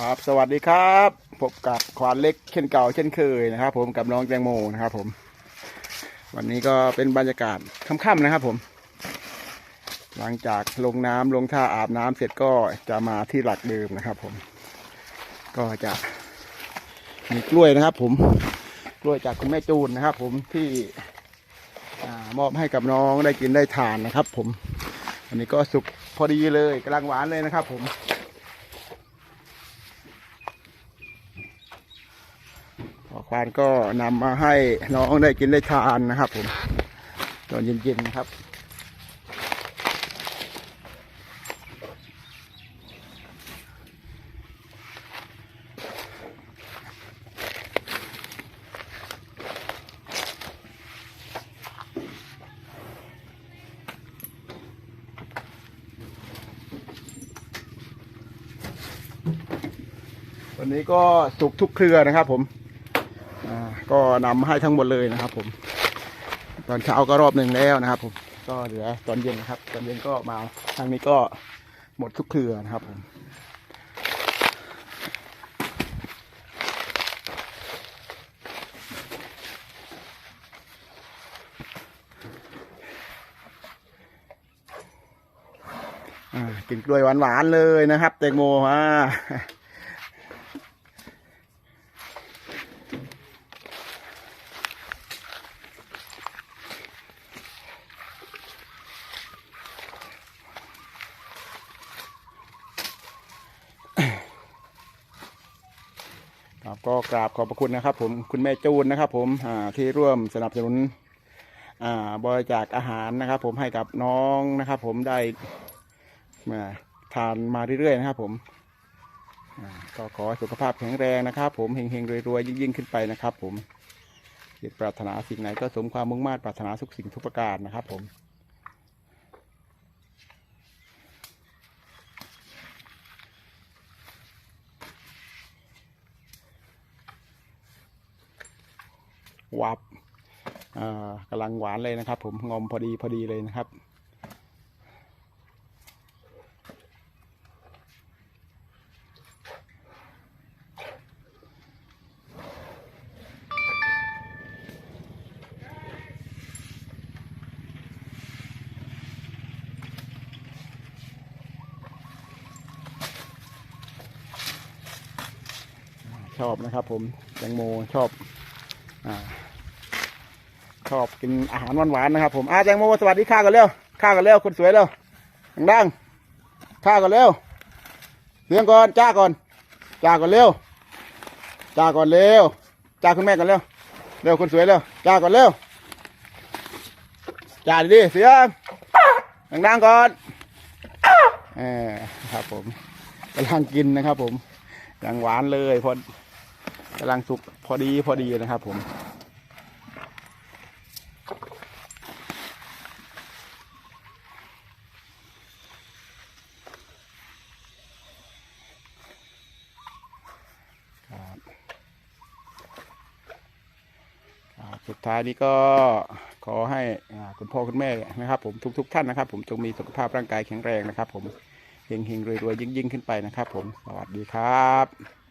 ครับสวัสดีครับพบกับควานเล็กเช่นเก่าเช่นเคยนะครับ ผมกับน้องแตงโมนะครับผม วันนี้ก็เป็นบรรยากาศค่ำๆนะครับผม หลังจากลงน้ำลงท่าอาบน้ำเสร็จก็จะมาที่หลักเดิมนะครับ ผม ก็จะมีกล้วยนะครับ ผมกล้วยจากคุณแม่จูนนะครับ ผมที่มอบให้กับน้องได้กินได้ทานนะครับ ผมอันนี้ก็สุกพอดีเลยกำลังหวานเลยนะครับ ผม พ่อควานก็นำมาให้น้องได้กินได้ทานนะครับ ผมตอนเย็นๆนะครับวันนี้ก็สุกทุกเครือนะครับผม ก็นำมาให้ทั้งหมดเลยนะครับ ผม ตอนเช้าก็รอบหนึ่งแล้วนะครับ ผมก็เหลือตอนเย็นนะครับ ตอนเย็นก็มาทางนี้ก็หมดทุกเครือนะครับผมอ่ากินกล้วยหวานๆเลยนะครับ แตงโมมา ครับก็กราบขอบพระคุณนะครับ ผมคุณแม่จูนนะครับ ผมที่ร่วมสนับสนุนบริจาคอาหารนะครับ ผมให้กับน้องนะครับ ผมได้มาทานมาเรื่อยๆนะครับ ผมก็ขอสุขภาพแข็งแรงนะครับ ผมเฮงๆรวยๆยิ่งๆขึ้นไปนะครับ ผมคิดปรารถนาสิ่งไหนก็สมความมุ่งมา่ปรารถนาทุกสิ่งทุกประการนะครับ ผม วับกำลังหวานเลยนะครับ ผมงอมพอดีพอดีเลยนะครับ ชอบนะครับผมแตงโมชอบอ่า ชอบกินอาหารหวานๆนะครับ ผมอาแตงโมสวัสดีข้ากันเร็วข้ากันเร็วคนสวยเร็วดังๆข้ากันเร็วเสียงก่อนจ้าก่อนจ้าก่อนเร็วจ้าก่อนเร็วจ้าคุณแม่ก่อนเร็วเร็วคนสวยเร็วจ้าก่อนเร็วจ้าดีเสียงดังๆก่อนเออครับผมกำลังกินนะครับ ผมยังหวานเลยพอกำลังสุกพอดีพอดีนะครับ ผม ครับอ่า สุดท้ายนี้ก็ขอให้คุณพ่อคุณแม่นะครับ ผมทุกๆท่านนะครับ ผมจงมีสุขภาพร่างกายแข็งแรงนะครับ ผมเฮงเฮงรวยรวยยิ่งยิ่งขึ้นไปนะครับ ผมสวัสดีครับ